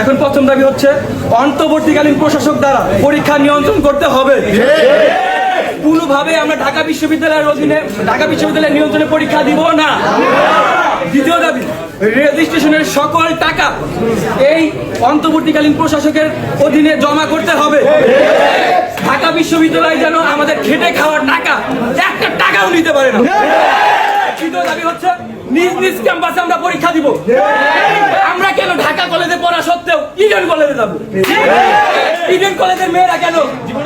এখন প্রথম দাবি হচ্ছে অন্তর্বর্তীকালীন প্রশাসক দ্বারা পরীক্ষা নিয়ন্ত্রণ করতে হবে। কোনোভাবে আমরা ঢাকা বিশ্ববিদ্যালয়ের অধীনে ঢাকা বিশ্ববিদ্যালয়ের নিয়ন্ত্রণে পরীক্ষা দিব না। দ্বিতীয় দাবি, রেজিস্ট্রেশনের সকল টাকা এই অন্তর্বর্তীকালীন প্রশাসকের অধীনে জমা করতে হবে। ঢাকা বিশ্ববিদ্যালয় যেন আমাদের খেটে খাওয়ার টাকা, একটা টাকাও নিতে পারে না। তৃতীয় দাবি হচ্ছে নিজ নিজ ক্যাম্পাসে আমরা পরীক্ষা দিব। আমরা কেন ঢাকা কলেজে পড়া সত্ত্বেও ইডেন কলেজে যাব? ইডেন কলেজের মেয়েরা কেন?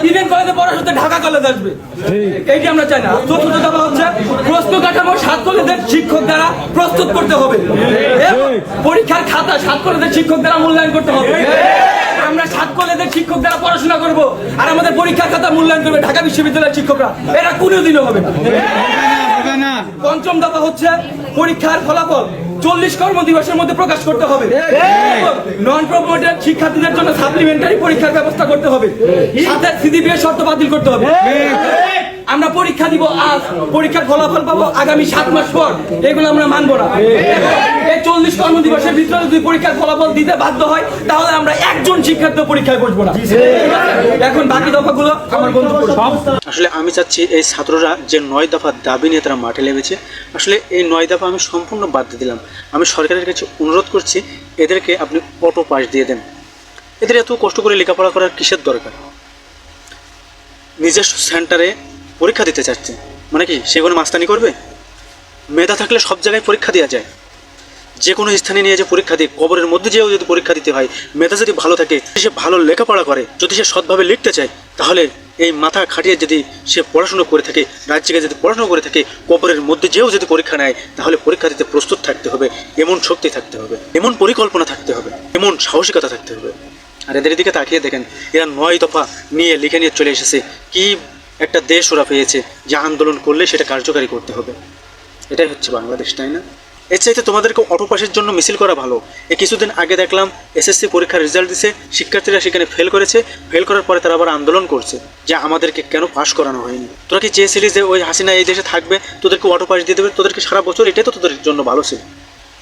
ইডেন কলেজে পড়া সত্ত্বেও ঢাকা কলেজ আসবে? এইটি আমরা চাই না। চতুর্থ দাবা হচ্ছে প্রশ্ন কাঠামো সাত কলেজের শিক্ষক দ্বারা প্রস্তুত করতে হবে। পরীক্ষার খাতা সাত কলেজের শিক্ষক দ্বারা মূল্যায়ন করতে হবে। আমরা সাত কলেজের শিক্ষক দ্বারা পড়াশোনা করব আর আমাদের পরীক্ষার খাতা মূল্যায়ন করবে ঢাকা বিশ্ববিদ্যালয়ের শিক্ষকরা। এরা কোনোদিনও হবে না। পঞ্চম দফা হচ্ছে পরীক্ষার ফলাফল। চল্লিশ কর্ম দিবসের মধ্যে প্রকাশ করতে হবে। নন প্রমোটেড শিক্ষার্থীদের জন্য সাপ্লিমেন্টারি পরীক্ষার ব্যবস্থা করতে হবে। সাথে সিডিপিএ শর্ত বাতিল করতে হবে। আমরা পরীক্ষা দিব আজ পরীক্ষার ফলাফল পাবো আগামী সাত মাস পর। এগুলো আমরা মানবো না। এই চল্লিশ কর্ম দিবসের ভিতরে যদি পরীক্ষার ফলাফল দিতে বাধ্য হয় তাহলে আমরা একজন শিক্ষার্থী পরীক্ষায় বসবো না। এখন বাকি দফাগুলো আমার বন্ধু। আসলে আমি চাচ্ছি এই ছাত্ররা যে নয় দফা দাবি নিয়ে তারা মাঠে লেগেছে আসলে এই নয় দফা আমি সম্পূর্ণ বাদ দিয়ে দিলাম। আমি সরকারের কাছে অনুরোধ করছি এদেরকে আপনি অটো পাস দিয়ে দেন। এদের এত কষ্ট করে লেখাপড়া করার কিসের দরকার? নিজস্ব সেন্টারে পরীক্ষা দিতে চাচ্ছে। মানে কি, সে কোনো মাস্তানি করবে? মেধা থাকলে সব জায়গায় পরীক্ষা দেওয়া যায়। যে কোনো স্থানে নিয়ে যে পরীক্ষা দিই কবরের মধ্যে যেও যদি পরীক্ষা দিতে হয়, মেধা যদি ভালো থাকে সে ভালো লেখাপড়া করে, যদি সে সৎভাবে লিখতে চায়, তাহলে এই মাথা খাটিয়ে যদি সে পড়াশুনো করে থাকে রাজ্যকে যদি পড়াশুনো করে থাকে, কবরের মধ্যে যেও যদি পরীক্ষা নেয়, তাহলে পরীক্ষা দিতে প্রস্তুত থাকতে হবে, এমন শক্তি থাকতে হবে, এমন পরিকল্পনা থাকতে হবে, এমন সাহসিকতা থাকতে হবে। আর এদের দিকে তাকিয়ে দেখেন, এরা নয় দফা নিয়ে লিখে নিয়ে চলে এসেছে। কি একটা দেশ ওরা পেয়েছে, যে আন্দোলন করলে সেটা কার্যকারী করতে হবে। এটাই হচ্ছে বাংলাদেশ, তাই না? এর চাইতে তোমাদেরকে অটো পাসের জন্য মিছিল করা ভালো। এ কিছুদিন আগে দেখলাম এসএসসি পরীক্ষার রেজাল্ট দিছে, শিক্ষার্থীরা সেখানে ফেল করেছে। ফেল করার পরে তারা আবার আন্দোলন করছে, যে আমাদেরকে কেন পাশ করানো হয়নি? তোরা কি চেয়েছিলি যে ওই হাসিনা এই দেশে থাকবে, তোদেরকে অটো পাস দিয়ে দেবে? তোদেরকে সারা বছর এটাই তো তোদের জন্য ভালো ছিল।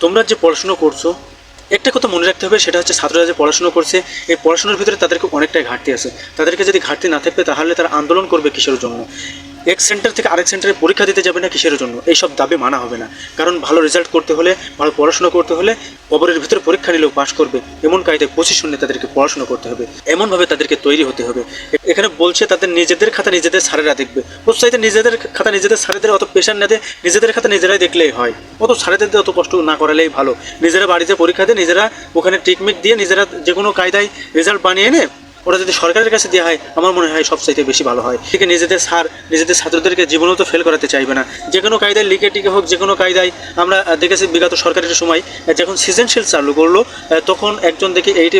তোমরা যে পড়াশুনো করছ একটা কথা মনে রাখতে হবে, সেটা হচ্ছে ছাত্ররা যে পড়াশুনো করছে, এই পড়াশোনার ভিতরে তাদেরকে অনেকটাই ঘাটতি আছে। তাদেরকে যদি ঘাটতি না থাকবে তাহলে তারা আন্দোলন করবে কিসের জন্য? এক সেন্টার থেকে আরেক সেন্টারে পরীক্ষা দিতে যাবে না কিসের জন্য? এইসব দাবি মানা হবে না। কারণ ভালো রেজাল্ট করতে হলে, ভালো পড়াশোনা করতে হলে কবরের ভিতরে পরীক্ষা নিলেও পাশ করবে। এমন কায়দায় পজিশন নিয়ে তাদেরকে পড়াশোনা করতে হবে। এমনভাবে তাদেরকে তৈরি হতে হবে। এখানে বলছে তাদের নিজেদের খাতা নিজেদের স্যারেরা দেখবে। ওর নিজেদের খাতা নিজেদের স্যারেদের অত প্রেশার না নিজেদের খাতা নিজেরাই দেখলেই হয়। অত স্যারেদের অত কষ্ট না করালেই ভালো। নিজেরা বাড়িতে পরীক্ষা দিয়ে নিজেরা ওখানে টিকমিক দিয়ে নিজেরা যে কোনো কায়দায় রেজাল্ট বানিয়ে এনে ওরা যদি সরকারের কাছে দেওয়া হয়, আমার মনে হয় সবচাইতে বেশি ভালো হয়। ঠিক নিজেদের স্যার নিজেদের ছাত্রদেরকে জীবনেও তো ফেল করাতে চাইবে না। যে কোনো কায়দায় লিখে টিকে হোক, যে কোনো কায়দায় আমরা দেখেছি বিগত সরকারের সময় যখন সৃজনশীল চালু করল তখন একজন দেখি এইটি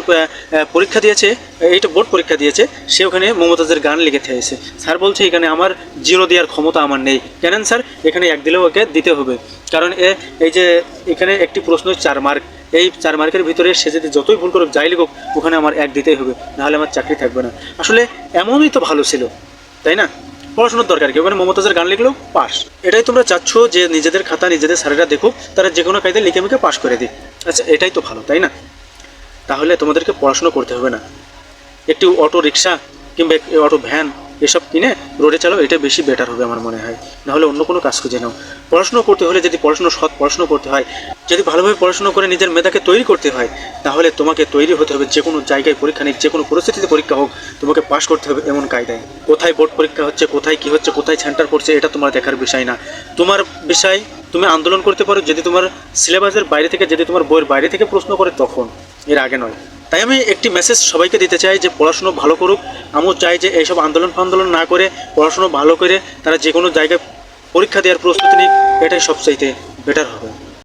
পরীক্ষা দিয়েছে এইটা বোর্ড পরীক্ষা দিয়েছে, সে ওখানে মমতাজের গান লিখে থেয়েছে। স্যার বলছে, এখানে আমার জিরো দেওয়ার ক্ষমতা আমার নেই। কেন স্যার? এখানে এক দিলেও ওকে দিতে হবে। কারণ এ, এই যে এখানে একটি প্রশ্ন চার মার্ক। এই চার মার্কের ভিতরে সে যদি যতই ভুল করুক, যাই লিখুক, ওখানে আমার এক দিতেই হবে, নাহলে আমার চাকরি থাকবে না। আসলে এমনই তো ভালো ছিল, তাই না? পড়াশোনার দরকার কি? ওখানে মমতাজের গান লিখলেও পাস। এটাই তোমরা চাচ্ছ যে নিজেদের খাতা, নিজেদের স্যারেরা দেখুক, তারা যে কোনো কায়দায় লিখে মিখে পাস করে দিক। আচ্ছা এটাই তো ভালো, তাই না? তাহলে তোমাদেরকে পড়াশোনা করতে হবে না। একটি অটো রিক্সা কিংবা অটো ভ্যান এসব কিনে রোডে চালাও, এটা বেশি বেটার হবে আমার মনে হয়। নাহলে অন্য কোনো কাজ খুঁজে নাও। পড়াশোনা করতে হলে যদি পড়াশোনা সৎ পড়াশোনা করতে হয় যদি ভালোভাবে পড়াশোনা করে নিজের মেধাকে তৈরি করতে হয়, তাহলে তোমাকে তৈরি হতে হবে যে কোনো জায়গায় পরীক্ষা নিক যে কোনো পরিস্থিতিতে পরীক্ষা হোক, তোমাকে পাশ করতে হবে এমন কায়দায়। কোথায় বোর্ড পরীক্ষা হচ্ছে, কোথায় কি হচ্ছে, কোথায় সেন্টার পড়ছে, এটা তোমার দেখার বিষয় না। তোমার বিষয় তুমি আন্দোলন করতে পারো, যদি তোমার সিলেবাসের বাইরে থেকে, যদি তোমার বইয়ের বাইরে থেকে প্রশ্ন করে, তখন। এর আগে নয়। তাই আমি একটি মেসেজ সবাইকে দিতে চাই যে, পড়াশুনো ভালো করুক। আমিও চাই যে, এইসব আন্দোলন ফান্দোলন না করে, পড়াশুনো ভালো করে তারা যে কোনো জায়গায় পরীক্ষা দেওয়ার প্রস্তুতি নিক, এটাই সবচাইতে বেটার হবে।